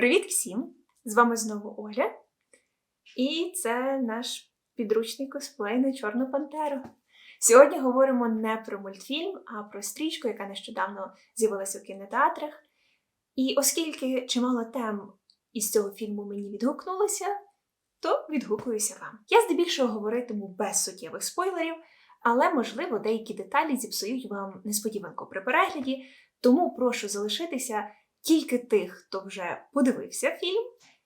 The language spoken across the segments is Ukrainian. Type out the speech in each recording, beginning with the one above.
Привіт всім! З вами знову Оля. І це наш підручний косплей на Чорну Пантеру. Сьогодні говоримо не про мультфільм, а про стрічку, яка нещодавно з'явилася у кінотеатрах. І оскільки чимало тем із цього фільму мені відгукнулося, то відгукуюся вам. Я здебільшого говоритиму без суттєвих спойлерів, але, можливо, деякі деталі зіпсують вам несподіванку при перегляді, тому прошу залишитися тільки тих, хто вже подивився фільм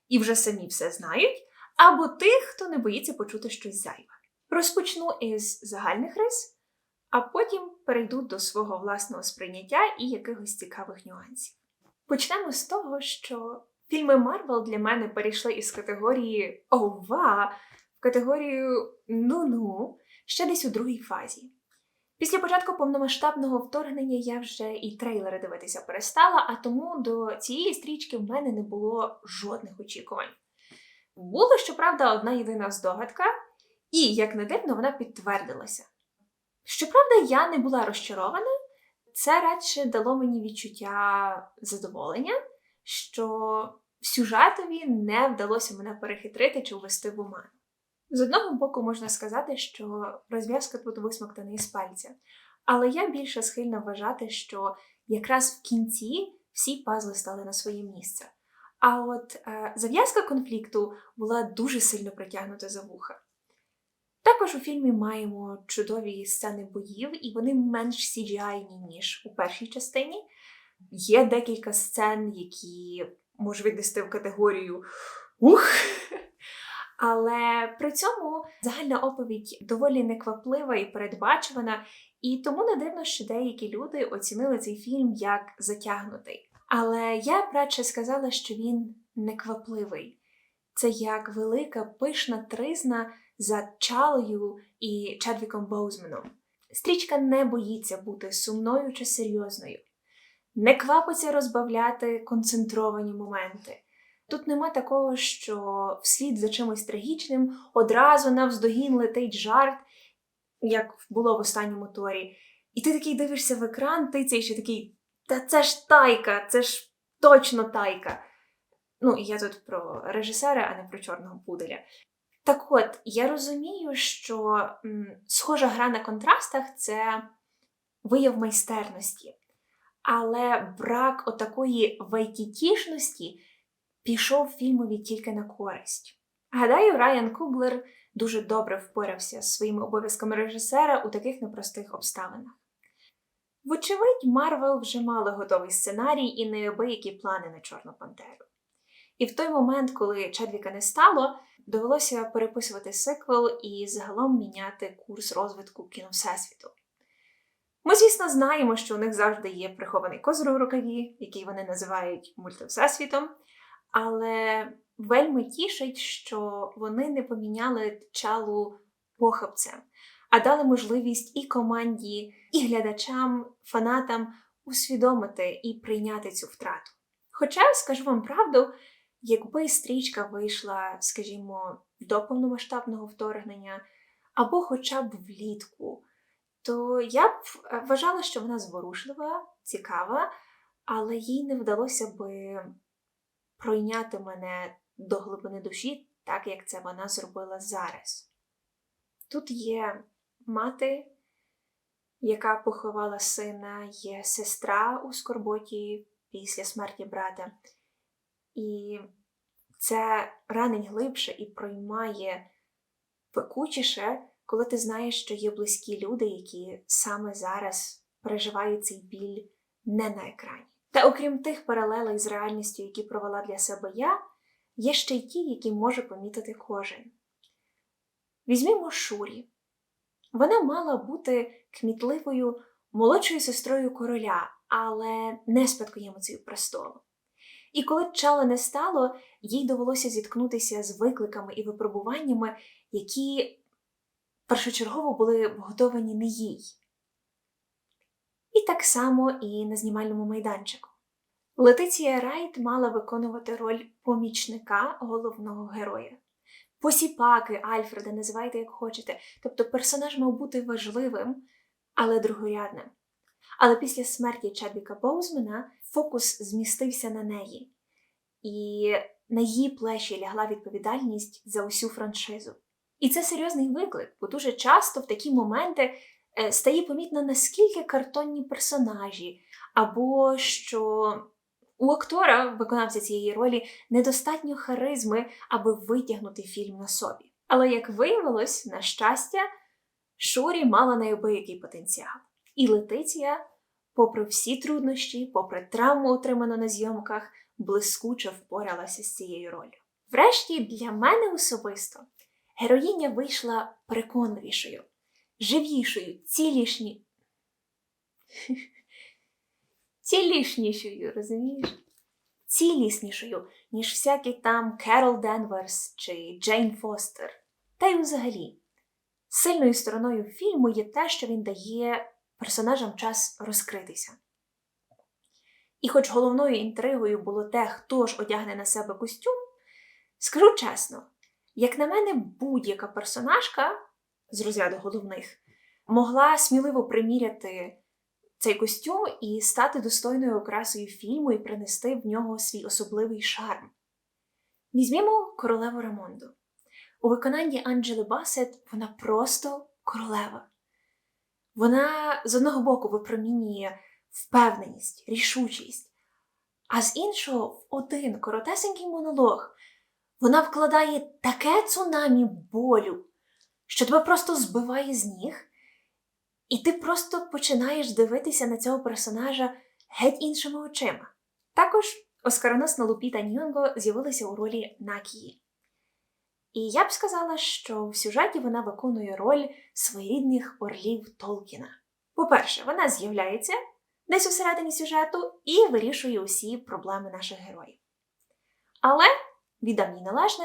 і вже самі все знають, або тих, хто не боїться почути щось зайве. Розпочну із загальних рис, а потім перейду до свого власного сприйняття і якихось цікавих нюансів. Почнемо з того, що фільми Марвел для мене перейшли із категорії Ова в категорію ну-ну ще десь у другій фазі. Після початку повномасштабного вторгнення я вже і трейлери дивитися перестала, а тому до цієї стрічки в мене не було жодних очікувань. Була, щоправда, одна єдина здогадка, і, як не дивно, вона підтвердилася. Щоправда, я не була розчарована, це радше дало мені відчуття задоволення, що сюжетові не вдалося мене перехитрити чи ввести в оману. З одного боку, можна сказати, що розв'язка тут висмоктана із пальця, але я більше схильна вважати, що якраз в кінці всі пазли стали на своє місце. А от е, зав'язка конфлікту була дуже сильно притягнута за вуха. Також у фільмі маємо чудові сцени боїв, і вони менш CGI, ніж у першій частині. Є декілька сцен, які можу віднести в категорію ух. Але при цьому загальна оповідь доволі некваплива і передбачувана, і тому не дивно, що деякі люди оцінили цей фільм як затягнутий. Але я б радше сказала, що він неквапливий. Це як велика пишна тризна за Чалою і Чедвіком Боузменом. Стрічка не боїться бути сумною чи серйозною, не квапиться розбавляти концентровані моменти. Тут нема такого, що вслід за чимось трагічним одразу навздогін летить жарт, як було в останньому торі. І ти такий дивишся в екран, ти цей ще такий, та це ж тайка, це ж точно тайка. Ну, я тут про режисера, а не про чорного пуделя. Так от, я розумію, що м, схожа гра на контрастах це вияв майстерності, але брак отакої вайкітішності пішов фільмові тільки на користь. Гадаю, Райан Куглер дуже добре впорався з своїми обов'язками режисера у таких непростих обставинах. Вочевидь, Марвел вже мали готовий сценарій і неабиякі плани на Чорну Пантеру. І в той момент, коли Чедвіка не стало, довелося переписувати сиквел і загалом міняти курс розвитку кіновсесвіту. Ми, звісно, знаємо, що у них завжди є прихований козир у рукаві, який вони називають мультивсесвітом, але вельми тішить, що вони не поміняли чалу похабцем, а дали можливість і команді, і глядачам, фанатам усвідомити і прийняти цю втрату. Хоча, скажу вам правду, якби стрічка вийшла, скажімо, до повномасштабного вторгнення, або хоча б влітку, то я б вважала, що вона зворушлива, цікава, але їй не вдалося би пройняти мене до глибини душі, так як це вона зробила зараз. Тут є мати, яка поховала сина, є сестра у скорботі після смерті брата. І це ранить глибше і проймає пекучіше, коли ти знаєш, що є близькі люди, які саме зараз переживають цей біль не на екрані. Та окрім тих паралелей з реальністю, які провела для себе я, є ще й ті, які може помітити кожен. Візьмімо Шурі. Вона мала бути кмітливою молодшою сестрою короля, але не спадкоємицею престолу. І коли чала не стало, їй довелося зіткнутися з викликами і випробуваннями, які першочергово були вготовані не їй. І так само і на знімальному майданчику. Летиція Райт мала виконувати роль помічника головного героя. Посіпаки, Альфреда, називайте як хочете. Тобто персонаж мав бути важливим, але другорядним. Але після смерті Чедвіка Боузмена фокус змістився на неї. і на її плечі лягла відповідальність за усю франшизу. І це серйозний виклик, бо дуже часто в такі моменти стає помітно, наскільки картонні персонажі, або що у актора, виконавця цієї ролі, недостатньо харизми, аби витягнути фільм на собі. Але як виявилось, на щастя, Шурі мала неабиякий потенціал. І Летиція, попри всі труднощі, попри травму, отриману на зйомках, блискуче впоралася з цією ролью. Врешті, для мене особисто героїня вийшла переконливішою, живішою, цілішні... цілішнішою, розумієш? Ціліснішою, ніж всякі там Керол Денверс чи Джейн Фостер. Та й взагалі. Сильною стороною фільму є те, що він дає персонажам час розкритися. І хоч головною інтригою було те, хто ж одягне на себе костюм, скажу чесно, як на мене, будь-яка персонажка з розряду головних могла сміливо приміряти цей костюм і стати достойною окрасою фільму і принести в нього свій особливий шарм. Візьмімо королеву Рамонду. У виконанні Анджели Басет вона просто королева. Вона з одного боку випромінює впевненість, рішучість, а з іншого в один коротесенький монолог вона вкладає таке цунамі болю, що тебе просто збиває з ніг, і ти просто починаєш дивитися на цього персонажа геть іншими очима. Також оскароносна Лупіта Ньонго з'явилася у ролі Накії. І я б сказала, що в сюжеті вона виконує роль своєрідних орлів Толкіна. По-перше, вона з'являється десь у середині сюжету і вирішує усі проблеми наших героїв. Але, віддам їй належне,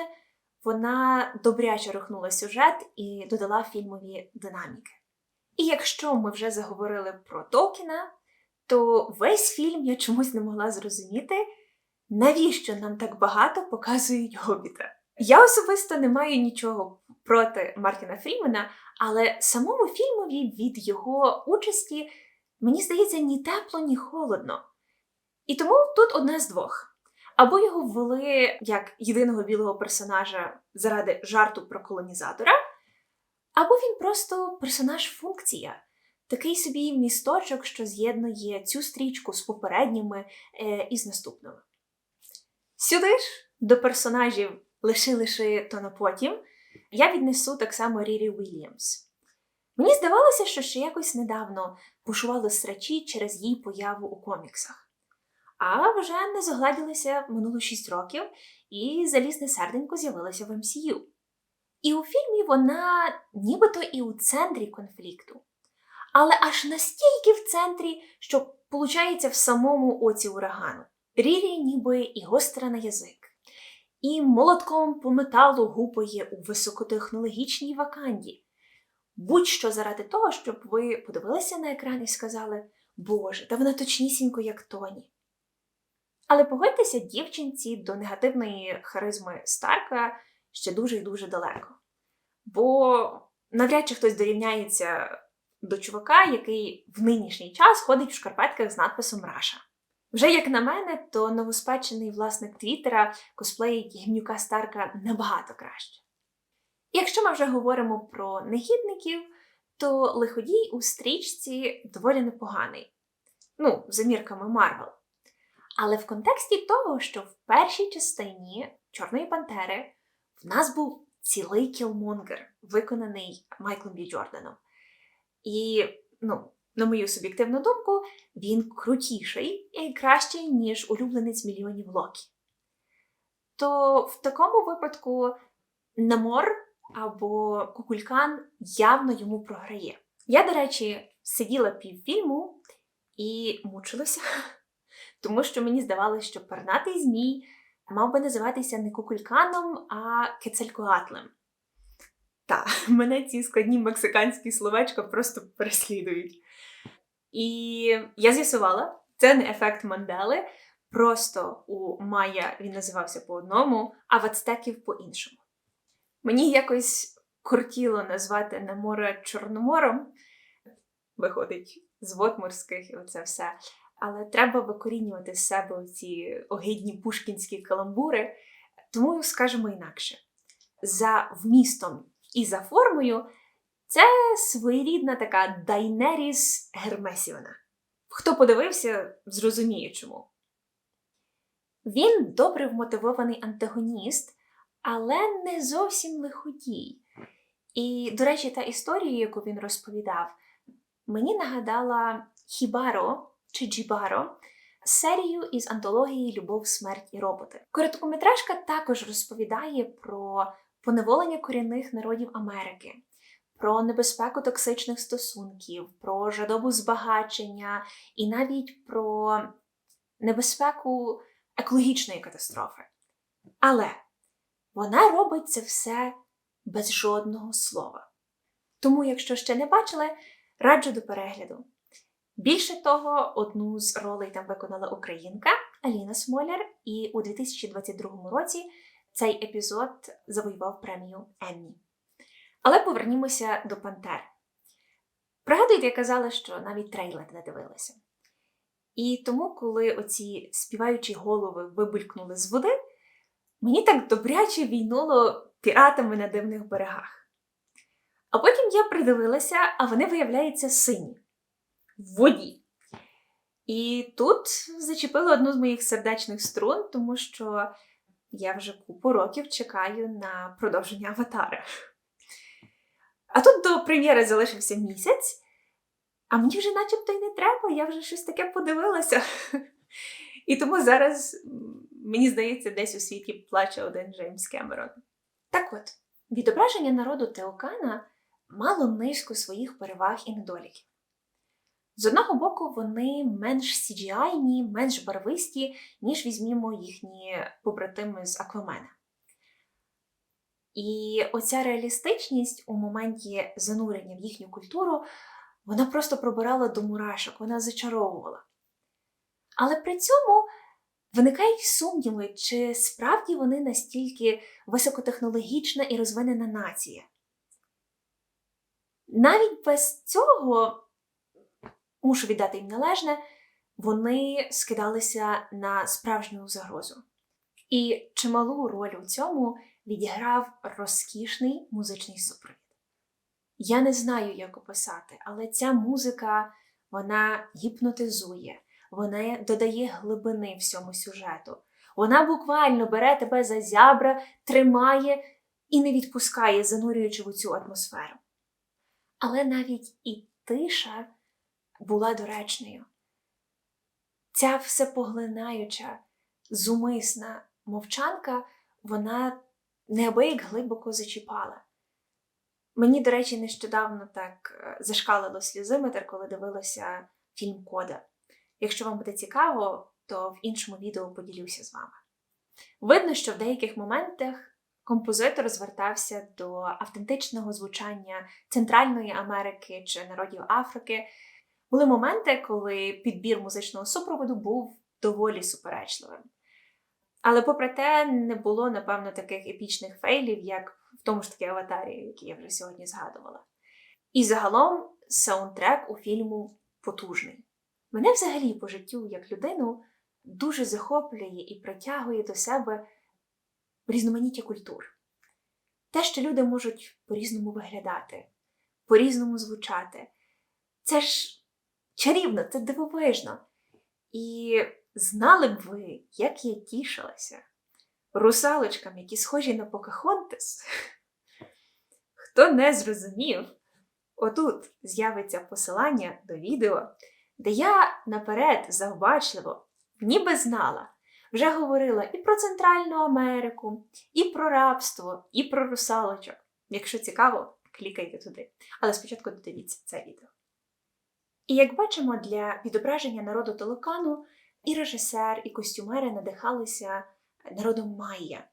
вона добряче рухнула сюжет і додала фільмові динаміки. І якщо ми вже заговорили про Толкіна, то весь фільм я чомусь не могла зрозуміти, навіщо нам так багато показують Гобіта. Я особисто не маю нічого проти Мартіна Фрімена, але самому фільмові від його участі мені здається ні тепло, ні холодно. І тому тут одне з двох. Або його ввели як єдиного білого персонажа заради жарту про колонізатора, або він просто персонаж-функція, такий собі місточок, що з'єднує цю стрічку з попередніми е, і з наступними. Сюди ж до персонажів лиши лиши то на потім, я віднесу так само Рірі Уільямс. Мені здавалося, що ще якось недавно бушували срачі через її появу у коміксах. А вже не зогладілися минуло 6 років, і залізне серденько з'явилося в МСЮ. І у фільмі вона нібито і у центрі конфлікту, але аж настільки в центрі, що получається в самому оці урагану. Рірі ніби і гостра на язик і молотком по металу гупає у високотехнологічній ваканді. Будь-що заради того, щоб ви подивилися на екран і сказали, Боже, та вона точнісінько, як Тоні. Але погодьтеся, дівчинці до негативної харизми Старка ще дуже і дуже далеко. Бо навряд чи хтось дорівняється до чувака, який в нинішній час ходить в шкарпетках з надписом Раша. Вже як на мене, то новоспечений власник Твіттера косплеїть гімнюка Старка набагато краще. Якщо ми вже говоримо про негідників, то лиходій у стрічці доволі непоганий. Ну, за мірками Марвел. Але в контексті того, що в першій частині Чорної Пантери в нас був цілий кілмонгер, виконаний Майклом Бі Джорданом. І, ну, на мою суб'єктивну думку, він крутіший і кращий, ніж улюбленець мільйонів Локі. То в такому випадку Намор або Кукулькан явно йому програє. Я, до речі, сиділа півфільму і мучилася, тому що мені здавалося, що пернатий змій мав би називатися не Кукульканом, а Кецелькоатлем. Та, мене ці складні мексиканські словечка просто переслідують. І я з'ясувала, це не ефект Мандели. Просто у Майя він називався по одному, а в ацтеків по-іншому. Мені якось кортіло назвати на море Чорномором, виходить з вод морських і оце все. Але треба викорінювати з себе ці огидні пушкінські каламбури, тому скажемо інакше. За вмістом і за формою це своєрідна така Дайнеріс Гермесівна. Хто подивився, зрозуміє чому. Він добре вмотивований антагоніст, але не зовсім лиходій. І, до речі, та історія, яку він розповідав, мені нагадала Хібаро чи Джібаро серію із антології Любов, смерть і роботи. Короткометражка також розповідає про поневолення корінних народів Америки, про небезпеку токсичних стосунків, про жадобу збагачення і навіть про небезпеку екологічної катастрофи. Але вона робить це все без жодного слова. Тому, якщо ще не бачили, раджу до перегляду. Більше того, одну з ролей там виконала українка Аліна Смоляр, і у 2022 році цей епізод завоював премію Еммі. Але повернімося до Пантер. Пригадуєте, я казала, що навіть трейлер не дивилася. І тому, коли оці співаючі голови вибулькнули з води, мені так добряче війнуло піратами на дивних берегах. А потім я придивилася, а вони виявляються сині в воді. І тут зачепило одну з моїх сердечних струн, тому що я вже купу років чекаю на продовження аватара. А тут до прем'єри залишився місяць, а мені вже начебто й не треба, я вже щось таке подивилася. І тому зараз, мені здається, десь у світі плаче один Джеймс Кемерон. Так от, відображення народу Теокана мало низку своїх переваг і недоліків. З одного боку, вони менш CGI-ні, менш барвисті, ніж візьмімо їхні побратими з Аквамена. І оця реалістичність у моменті занурення в їхню культуру, вона просто пробирала до мурашок, вона зачаровувала. Але при цьому виникають сумніви, чи справді вони настільки високотехнологічна і розвинена нація. Навіть без цього, мушу віддати їм належне, вони скидалися на справжню загрозу. І чималу роль у цьому відіграв розкішний музичний супровід. Я не знаю, як описати, але ця музика вона гіпнотизує, вона додає глибини всьому сюжету. Вона буквально бере тебе за зябра, тримає і не відпускає, занурюючи в цю атмосферу. Але навіть і тиша була доречною. Ця всепоглинаюча, зумисна мовчанка, вона неабияк глибоко зачіпала. Мені, до речі, нещодавно так е, зашкалило сльозиметр, коли дивилася фільм Кода. Якщо вам буде цікаво, то в іншому відео поділюся з вами. Видно, що в деяких моментах композитор звертався до автентичного звучання Центральної Америки чи народів Африки. Були моменти, коли підбір музичного супроводу був доволі суперечливим. Але, попри те, не було, напевно, таких епічних фейлів, як в тому ж таки аватарі, який я вже сьогодні згадувала. І загалом саундтрек у фільму потужний. Мене взагалі по життю як людину дуже захоплює і притягує до себе різноманіття культур. Те, що люди можуть по-різному виглядати, по-різному звучати. Це ж чарівно, це дивовижно. І знали б ви, як я тішилася русалочкам, які схожі на Покахонтес. Хто не зрозумів, отут з'явиться посилання до відео, де я наперед завбачливо, ніби знала, вже говорила і про Центральну Америку, і про рабство, і про русалочок. Якщо цікаво, клікайте туди. Але спочатку додивіться це відео. І як бачимо, для відображення народу Толокану і режисер, і костюмери надихалися народом Майя.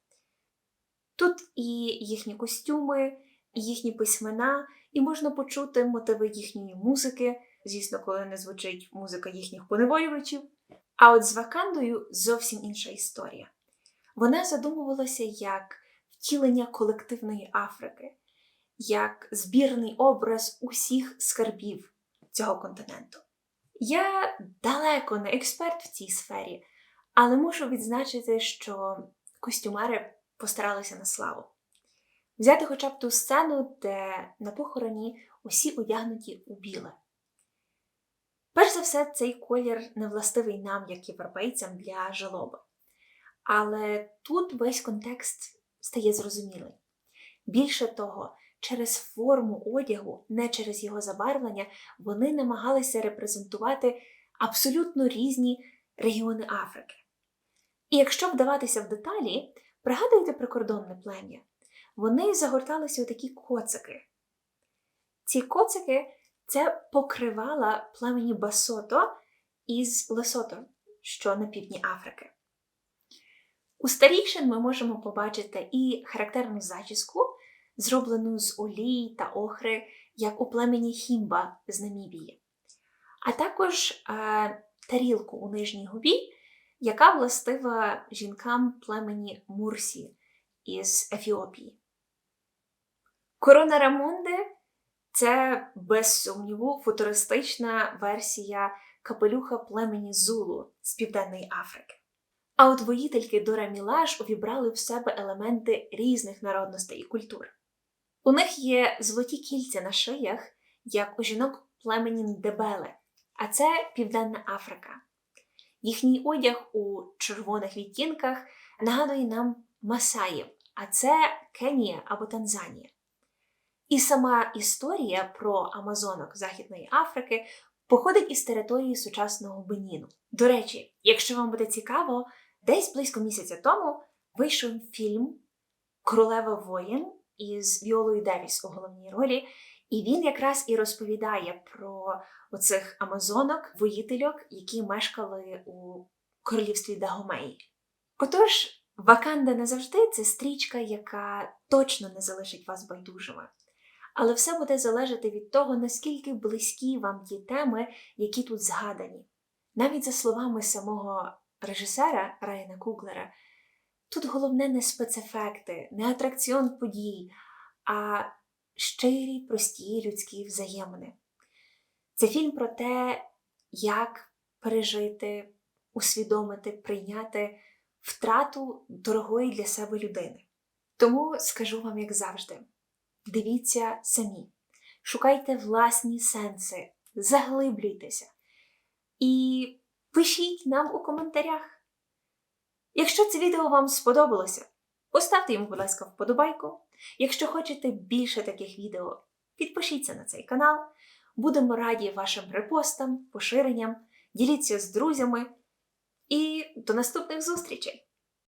Тут і їхні костюми, і їхні письмена, і можна почути мотиви їхньої музики, звісно, коли не звучить музика їхніх поневолювачів. А от з Вакандою зовсім інша історія. Вона задумувалася як втілення колективної Африки, як збірний образ усіх скарбів цього континенту. Я далеко не експерт в цій сфері, але мушу відзначити, що костюмери постаралися на славу. Взяти хоча б ту сцену, де на похороні усі одягнуті у біле. Перш за все, цей колір не властивий нам, як європейцям, для жалоби. Але тут весь контекст стає зрозумілий. Більше того, через форму одягу, не через його забарвлення, вони намагалися репрезентувати абсолютно різні регіони Африки. І якщо вдаватися в деталі, пригадуйте прикордонне плем'я, вони загорталися у такі коцики. Ці коцики це покривала племені Басото із Лесото, що на півдні Африки. У старішин ми можемо побачити і характерну зачіску, зроблену з олій та охри, як у племені Хімба з Намібії, а також е, тарілку у нижній губі, яка властива жінкам племені Мурсі із Ефіопії. Корона Рамунди це, без сумніву, футуристична версія капелюха племені Зулу з Південної Африки. А от воїтельки Дора Мілаш увібрали в себе елементи різних народностей і культур. У них є золоті кільця на шиях, як у жінок племені Ndebele, а це Південна Африка. Їхній одяг у червоних відтінках нагадує нам Масаїв, а це Кенія або Танзанія. І сама історія про Амазонок Західної Африки походить із території сучасного Беніну. До речі, якщо вам буде цікаво, десь близько місяця тому вийшов фільм Королева воїн із Віолою Девіс у головній ролі, і він якраз і розповідає про оцих амазонок, воїтельок, які мешкали у королівстві Дагомеї. Отож, Ваканда не завжди це стрічка, яка точно не залишить вас байдужими. Але все буде залежати від того, наскільки близькі вам ті теми, які тут згадані. Навіть за словами самого режисера Райана Куглера, тут головне не спецефекти, не атракціон подій, а щирі, прості людські взаємини. Це фільм про те, як пережити, усвідомити, прийняти втрату дорогої для себе людини. Тому скажу вам, як завжди. Дивіться самі, шукайте власні сенси, заглиблюйтеся і пишіть нам у коментарях. Якщо це відео вам сподобалося, поставте йому, будь ласка, вподобайку. Якщо хочете більше таких відео, підпишіться на цей канал. Будемо раді вашим репостам, поширенням, діліться з друзями і до наступних зустрічей!